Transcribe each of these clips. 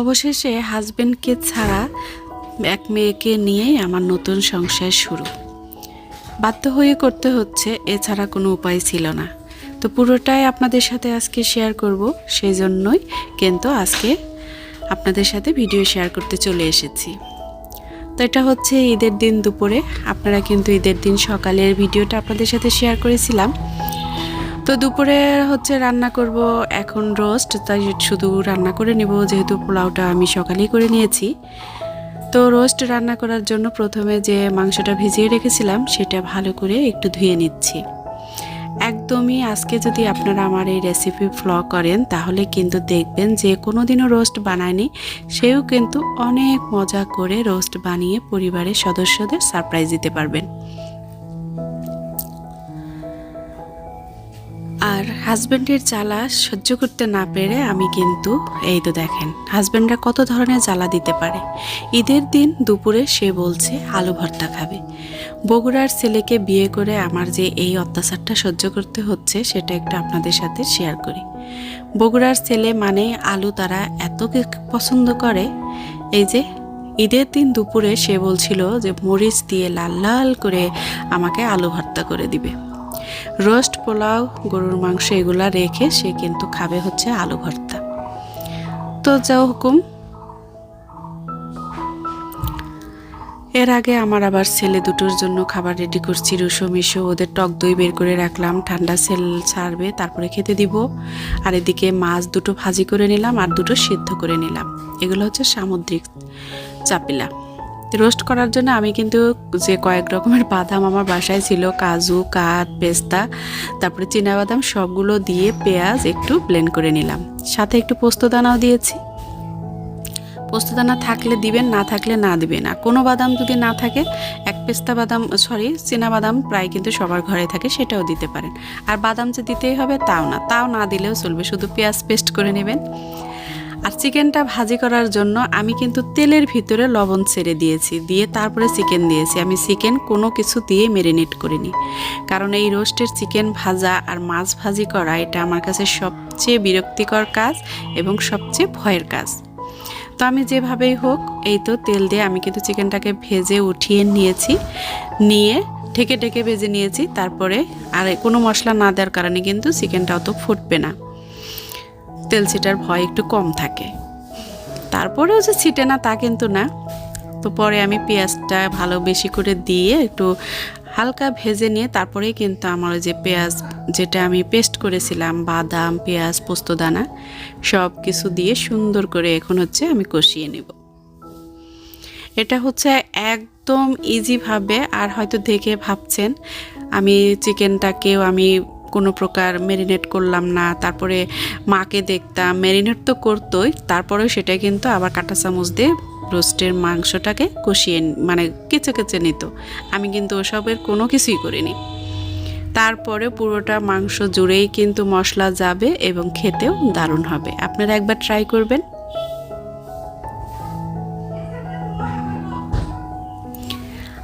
অবশেষে হাজবেন্ডকে ছাড়া এক মেয়েকে নিয়েই আমার নতুন সংসার শুরু। বাধ্য হয়ে করতে হচ্ছে, এছাড়া কোনো উপায় ছিল না। তো পুরোটাই আপনাদের সাথে আজকে শেয়ার করব, সেই জন্যই কিন্তু আজকে আপনাদের সাথে ভিডিও শেয়ার করতে চলে এসেছি। তো এটা হচ্ছে ঈদের দিন দুপুরে। আপনারা কিন্তু ঈদের দিন সকালের ভিডিওটা আপনাদের সাথে শেয়ার করেছিলাম। তো দুপুরে হচ্ছে রান্না করব এখন রোস্ট, তাই শুধু রান্না করে নেব যেহেতু পোলাওটা আমি সকালেই করে নিয়েছি। তো রোস্ট রান্না করার জন্য প্রথমে যে মাংসটা ভিজিয়ে রেখেছিলাম সেটা ভালো করে একটু ধুয়ে নিচ্ছি। একদমই আজকে যদি আপনারা আমার এই রেসিপি ফলো করেন, তাহলে কিন্তু দেখবেন যে কোনো দিনও রোস্ট বানায়নি, সেও কিন্তু অনেক মজা করে রোস্ট বানিয়ে পরিবারের সদস্যদের সারপ্রাইজ দিতে পারবেন। আর হাজব্যান্ডের জ্বালা সহ্য করতে না পেরে আমি কিন্তু এই তো দেখেন হাজব্যান্ডরা কত ধরনের জ্বালা দিতে পারে। ঈদের দিন দুপুরে সে বলছে, আলু ভর্তা খাবে। বগুড়ার ছেলেকে বিয়ে করে আমার যে এই অত্যাচারটা সহ্য করতে হচ্ছে, সেটা একটু আপনাদের সাথে শেয়ার করি। বগুড়ার ছেলে মানে আলু তারা এত পছন্দ করে, এই যে ঈদের দিন দুপুরে সে বলছিল যে মরিচ দিয়ে লাল লাল করে আমাকে আলু ভর্তা করে দিবে। রোস্ট পোলাও, গরুর মাংস এগুলা রেখে সে কিন্তু খাবে হচ্ছে আলু ভর্তা। তো যাও হুকুম। এর আগে আমার আবার ছেলে দুটোর জন্য খাবার রেডি করছি রুসো মিশো, ওদের টক দই বের করে রাখলাম, ঠান্ডা সেল ছাড়বে, তারপরে খেতে দিব। আর এদিকে মাছ দুটো ভাজি করে নিলাম, আর দুটো সিদ্ধ করে নিলাম। এগুলো হচ্ছে সামুদ্রিক চাপিলা। রোস্ট করার জন্য আমি কিন্তু যে কয়েক রকমের বাদাম আমার বাসায় ছিল, কাজু কাঠ পেস্তা, তারপরে বাদাম সবগুলো দিয়ে পেঁয়াজ একটু ব্লেন্ড করে নিলাম। সাথে একটু পোস্তদানাও দিয়েছি। পোস্তদানা থাকলে দিবেন, না থাকলে না দিবেন। আর কোনো বাদাম যদি না থাকে, এক পেস্তা বাদাম সরি বাদাম প্রায় কিন্তু সবার ঘরে থাকে, সেটাও দিতে পারেন। আর বাদাম যে দিতেই হবে, তাও না। তাও না দিলেও চলবে। শুধু পেঁয়াজ পেস্ট করে নেবেন। আর চিকেনটা ভাজি করার জন্য আমি কিন্তু তেলের ভিতরে লবণ ছেড়ে দিয়েছি, দিয়ে তারপরে চিকেন দিয়েছি। আমি চিকেন কোনো কিছু দিয়ে মেরিনেট করিনি। কারণ এই রোস্টের চিকেন ভাজা আর মাছ ভাজি করা, এটা আমার কাছে সবচেয়ে বিরক্তিকর কাজ এবং সবচেয়ে ভয়ের কাজ। তো আমি যেভাবেই হোক, এই তো তেল দিয়ে আমি কিন্তু চিকেনটাকে ভেজে উঠিয়ে নিয়েছি, নিয়ে ঢেকে ঢেকে ভেজে নিয়েছি, তারপরে আর কোনো মশলা না দেওয়ার কারণে কিন্তু চিকেনটা অত ফুটবে না। তেল ছিটার ভয় একটু কম থাকে। তারপরেও যে ছিটে না তা কিন্তু না। তো পরে আমি পেঁয়াজটা ভালো বেশি করে দিয়ে একটু হালকা ভেজে নিয়ে তারপরেই কিন্তু আমার যে পেঁয়াজ যেটা আমি পেস্ট করেছিলাম, বাদাম, পেঁয়াজ, পোস্তদানা, সব কিছু দিয়ে সুন্দর করে এখন হচ্ছে আমি কষিয়ে নেব। এটা হচ্ছে একদম ইজিভাবে আর হয়তো দেখে ভাবছেন, আমি চিকেনটাকেও আমি কোনো প্রকার মেরিনেট করলাম না, তারপরে মাকে দেখতাম মেরিনেট তো করতোই, তারপরেও সেটা কিন্তু আবার কাঁটা চামচ দিয়ে রোস্টের মাংসটাকে কষিয়ে মানে কেচে কেচে নিত। আমি কিন্তু ওসবের কোনো কিছুই করিনি। তারপরে পুরোটা মাংস জুড়েই কিন্তু মশলা যাবে এবং খেতেও দারুণ হবে। আপনারা একবার ট্রাই করবেন।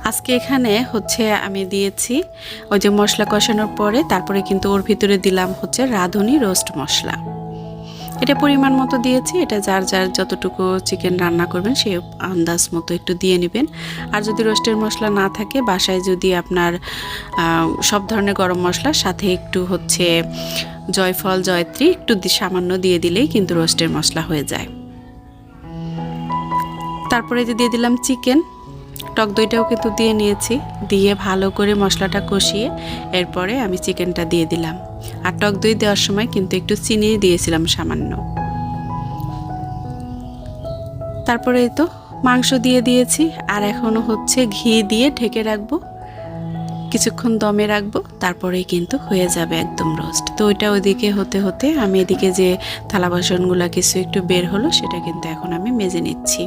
আজকে এখানে হচ্ছে আমি দিয়েছি ওই যে মশলা কষানোর পরে, তারপরে কিন্তু ওর ভিতরে দিলাম হচ্ছে রাঁধুনি রোস্ট মশলা। এটা পরিমাণ মতো দিয়েছি, এটা যার যার যতটুকু চিকেন রান্না করবেন সেই আন্দাজ মতো একটু দিয়ে নেবেন। আর যদি রোস্টের মশলা না থাকে, বাসায় যদি আপনার সব ধরনের গরম মশলার সাথে একটু হচ্ছে জয়ফল, জয়ত্রী, একটু সামান্য দিয়ে দিলেই কিন্তু রোস্টের মশলা হয়ে যায়। তারপরে যে দিয়ে দিলাম চিকেন টক দইটাও কিন্তু দিয়ে নিয়েছি। দিয়ে ভালো করে মশলাটা কষিয়ে এরপরে আমি চিকেনটা দিয়ে দিলাম। আর টক দই দেওয়ার সময় কিন্তু একটু চিনি দিয়েছিলাম সামান্য। তারপরে তো মাংস দিয়ে দিয়েছি। আর এখনও হচ্ছে ঘি দিয়ে ঢেকে রাখব। কিছুক্ষণ দমে রাখব, তারপরেই কিন্তু হয়ে যাবে একদম রোস্ট তো ওইটা ওইদিকে হতে হতে আমি এদিকে যে থালা বাসনগুলো কিছু একটু বের হলো, সেটা কিন্তু এখন আমি মেজে নিচ্ছি।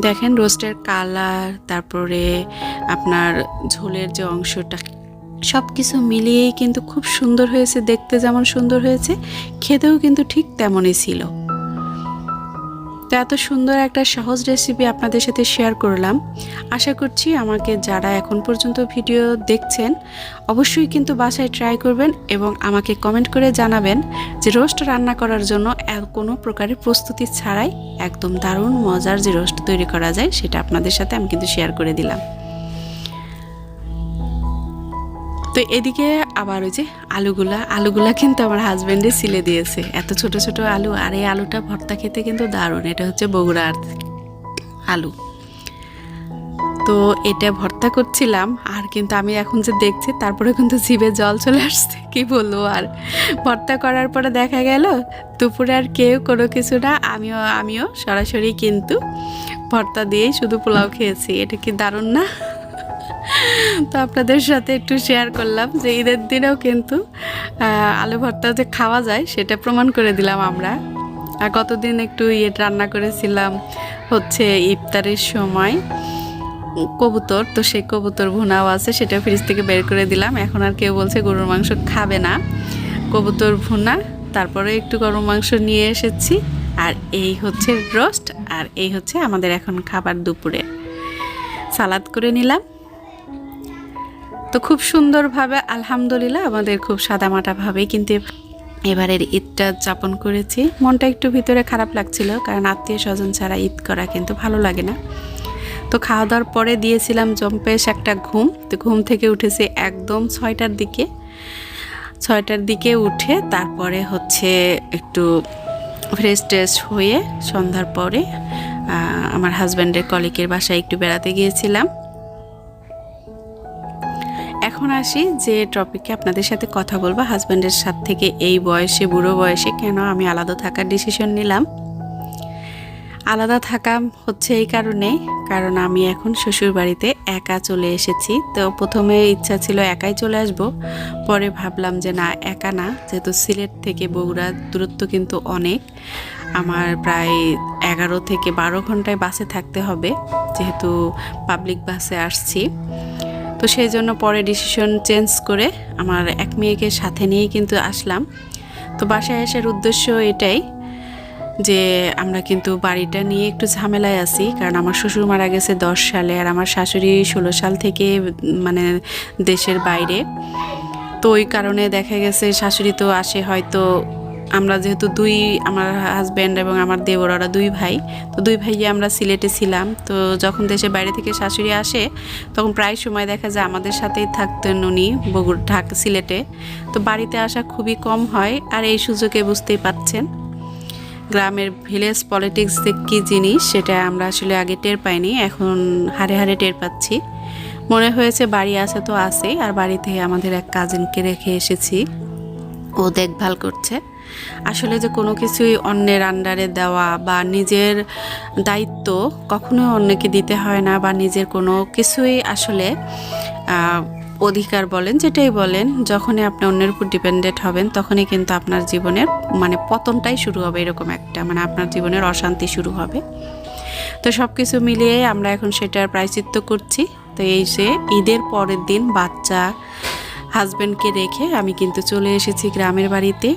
দেখেন রোস্টের কালার, তারপরে আপনার ঝোলের যে অংশটা সব কিছু মিলিয়েই কিন্তু খুব সুন্দর হয়েছে, দেখতে যেমন সুন্দর হয়েছে, খেতেও কিন্তু ঠিক তেমনই ছিল। তো এত সুন্দর একটা সহজ রেসিপি আপনাদের সাথে শেয়ার করলাম। আশা করছি আমাকে যারা এখন পর্যন্ত ভিডিও দেখছেন, অবশ্যই কিন্তু বাসায় ট্রাই করবেন এবং আমাকে কমেন্ট করে জানাবেন যে রোস্ট রান্না করার জন্য কোনো প্রকারের প্রস্তুতি ছাড়াই একদম দারুণ মজার যে রোস্ট তৈরি করা যায়, সেটা আপনাদের সাথে আমি কিন্তু শেয়ার করে দিলাম। তো এদিকে আবার ওই যে আলুগুলা আলুগুলা কিন্তু আমার হাজব্যান্ডে সিলে দিয়েছে। এত ছোট ছোট আলু, আর এই আলুটা ভর্তা খেতে কিন্তু দারুণ। এটা হচ্ছে বগুড়ার আলু। তো এটা ভর্তা করছিলাম, আর কিন্তু আমি এখন যে দেখছি, তারপরে কিন্তু জিভে জল চলে আসছে। কি বলব আর? ভর্তা করার পরে দেখা গেল, দুপুরে আর কেউ কোনো কিছু না, আমিও আমিও সরাসরি কিন্তু ভর্তা দিয়েই শুধু পোলাও খেয়েছি। এটা কি দারুণ না? তো আপনাদের সাথে একটু শেয়ার করলাম যে ঈদের দিনেও কিন্তু আলু ভর্তা যে খাওয়া যায় সেটা প্রমাণ করে দিলাম আমরা। আর গতদিন একটু ইয়ে রান্না করেছিলাম, হচ্ছে ইফতারের সময় কবুতর, তো সেই কবুতর ভুনাও আছে, সেটা ফ্রিজ থেকে বের করে দিলাম। এখন আর কেউ বলছে গরুর মাংস খাবে না। কবুতর ভুনা, তারপরে একটু গরুর মাংস নিয়ে এসেছি। আর এই হচ্ছে রোস্ট আর এই হচ্ছে আমাদের এখন খাবার দুপুরে। সালাদ করে নিলাম। তো খুব সুন্দরভাবে, আলহামদুলিল্লাহ, আমাদের খুব সাদামাটাভাবেই কিন্তু এবারের ঈদটা যাপন করেছি। মনটা একটু ভিতরে খারাপ লাগছিল, কারণ আত্মীয় স্বজন ছাড়া ঈদ করা কিন্তু ভালো লাগে না। তো খাওয়া দাওয়ার পরে দিয়েছিলাম জম্পেশ একটা ঘুম। তো ঘুম থেকে উঠেছি একদম ছয়টার দিকে। ছয়টার দিকে উঠে তারপরে হচ্ছে একটু ফ্রেশ ট্রেশ হয়ে সন্ধ্যার পরে আমার হাজব্যান্ডের কলিকের বাসায় একটু বেড়াতে গিয়েছিলাম। এখন আসি যে টপিকে আপনাদের সাথে কথা বলব। হাজব্যান্ডের সাথ থেকে এই বয়সে, বুড়ো বয়সে কেন আমি আলাদা থাকার ডিসিশন নিলাম। আলাদা থাকা হচ্ছে এই কারণে, কারণ আমি এখন শ্বশুর বাড়িতে একা চলে এসেছি। তো প্রথমে ইচ্ছা ছিল একাই চলে আসব, পরে ভাবলাম যে না, একা না। যেহেতু সিলেট থেকে বগুড়া দূরত্ব কিন্তু অনেক, আমার প্রায় এগারো থেকে বারো ঘন্টায় বাসে থাকতে হবে। যেহেতু পাবলিক বাসে আসছি। তো সেই জন্য পরে ডিসিশন চেঞ্জ করে আমার এক মেয়েকে সাথে নিয়েই কিন্তু আসলাম। তো বাসায় আসার উদ্দেশ্য এটাই যে আমরা কিন্তু বাড়িটা নিয়ে একটু ঝামেলায় আছি, কারণ আমার শ্বশুর মারা গেছে দশ সালে আর আমার শাশুড়ি ষোলো সাল থেকে মানে দেশের বাইরে। তো ওই কারণে দেখা গেছে শাশুড়ি তো আসে হয়তো আমরা যেহেতু দুই, আমার হাজব্যান্ড এবং আমার দেবর ওরা দুই ভাই, তো দুই ভাইয়ে আমরা সিলেটে ছিলাম। তো যখন দেশে বাইরে থেকে শাশুড়ি আসে, তখন প্রায় সময় দেখা যায় আমাদের সাথেই থাকতেন উনি বগুড়, ঢাকা, সিলেটে। তো বাড়িতে আসা খুবই কম হয়, আর এই সুযোগে বুঝতেই পাচ্ছেন গ্রামের ভিলেজ পলিটিক্স কী জিনিস, সেটা আমরা আসলে আগে টের পাইনি, এখন হারে হারে টের পাচ্ছি। মনে হয়েছে বাড়ি আছে তো আছে আর বাড়িতে আমাদের এক কাজিনকে রেখে এসেছি। ও দেখভাল করছে। আসলে যে কোনো কিছুই অন্যের আন্ডারে দেওয়া বা নিজের দায়িত্ব কখনোই অন্যকে দিতে হয় না বা নিজের কোনো কিছুই আসলে অধিকার বলেন, যেটাই বলেন, যখনই আপনি অন্যের উপর ডিপেন্ডেন্ট হবেন, তখনই কিন্তু আপনার জীবনের মানে পতনটাই শুরু হবে এরকম একটা মানে আপনার জীবনের অশান্তি শুরু হবে। তো সব কিছু মিলিয়ে আমরা এখন সেটার প্রায়চিত্ত করছি। তো এই যে ঈদের পরের দিন বাচ্চা হাজব্যান্ডকে রেখে আমি কিন্তু চলে এসেছি গ্রামের বাড়িতে।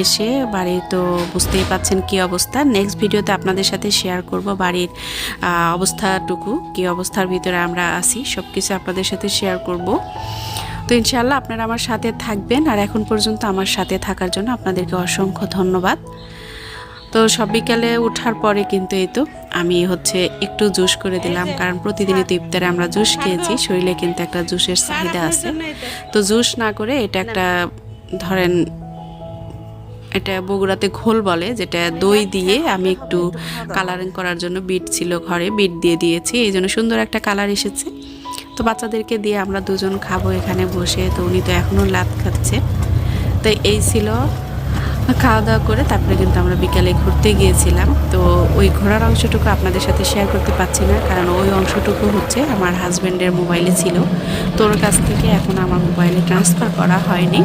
এসে বাড়ি তো বুঝতেই পাচ্ছেন কি অবস্থা। নেক্সট ভিডিওতে আপনাদের সাথে শেয়ার করব বাড়ির অবস্থাটুকু, কি অবস্থার ভিতরে আমরা আছি সব কিছু আপনাদের সাথে শেয়ার করব। তো ইনশাল্লাহ আপনারা আমার সাথে থাকবেন আর এখন পর্যন্ত আমার সাথে থাকার জন্য আপনাদেরকে অসংখ্য ধন্যবাদ। তো সব বিকালে ওঠার পরে কিন্তু এই তো আমি হচ্ছে একটু জুস করে দিলাম, কারণ প্রতিদিনই তো ইফতারে আমরা জুস খেয়েছি, শরীরে কিন্তু একটা জুসের চাহিদা আছে। তো জুস না করে এটা একটা ধরেন এটা বগুড়াতে ঘোল বলে, যেটা দই দিয়ে আমি একটু কালারিং করার জন্য বিট ছিল ঘরে বিট দিয়ে দিয়েছি। এই জন্য সুন্দর একটা কালার এসেছে। তো বাচ্চাদেরকে দিয়ে আমরা দুজন খাব এখানে বসে। তো উনি তো এখনও লাত খাচ্ছে। তো এই ছিল খাওয়া দাওয়া করে, তারপরে কিন্তু আমরা বিকালে ঘুরতে গিয়েছিলাম। তো ওই ঘোরার অংশটুকু আপনাদের সাথে শেয়ার করতে পারছি না, কারণ ওই অংশটুকু হচ্ছে আমার হাজব্যান্ডের মোবাইলে ছিল। তো ওর কাছ থেকে এখন আমার মোবাইলে ট্রান্সফার করা হয়নি।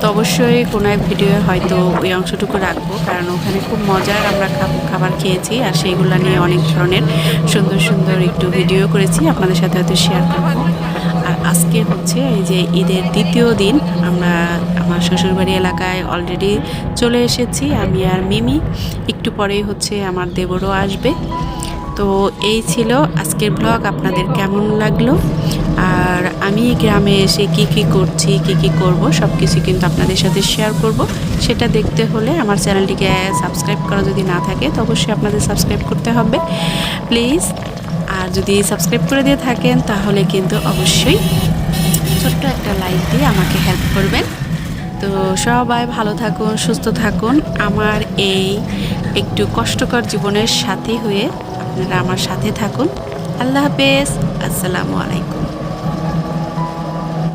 তো অবশ্যই কোনো এক ভিডিও হয়তো ওই অংশটুকু রাখব, কারণ ওখানে খুব মজার আমরা খাবার খেয়েছি আর সেইগুলো নিয়ে অনেক ধরনের সুন্দর সুন্দর একটু ভিডিও করেছি, আপনাদের সাথে হয়তো শেয়ার করব। আর আজকে হচ্ছে এই যে ঈদের দ্বিতীয় দিন, আমরা আমার শ্বশুরবাড়ি এলাকায় অলরেডি চলে এসেছি, আমি আর মিমি। একটু পরেই হচ্ছে আমার দেবরও আসবে। তো এই ছিল আজকের ব্লগ আপনাদের কেমন লাগল? আর আমি গ্রামে এসে কি কি করছি, কি কি করব সব কিছু কিন্তু আপনাদের সাথে শেয়ার করব। সেটা দেখতে হলে আমার চ্যানেলটিকে সাবস্ক্রাইব করা যদি না থাকে, তো অবশ্যই আপনাদের সাবস্ক্রাইব করতে হবে। প্লিজ আর যদি সাবস্ক্রাইব করে দিয়ে থাকেন, তাহলে কিন্তু অবশ্যই ছোট্ট একটা লাইক দিয়ে আমাকে হেল্প করবেন। তো সবাই ভালো থাকুন, সুস্থ থাকুন। আমার এই একটু কষ্টকর জীবনের সাথী হয়ে আপনারা আমার সাথে থাকুন। আল্লাহ হাফেজ। আসসালামু আলাইকুম।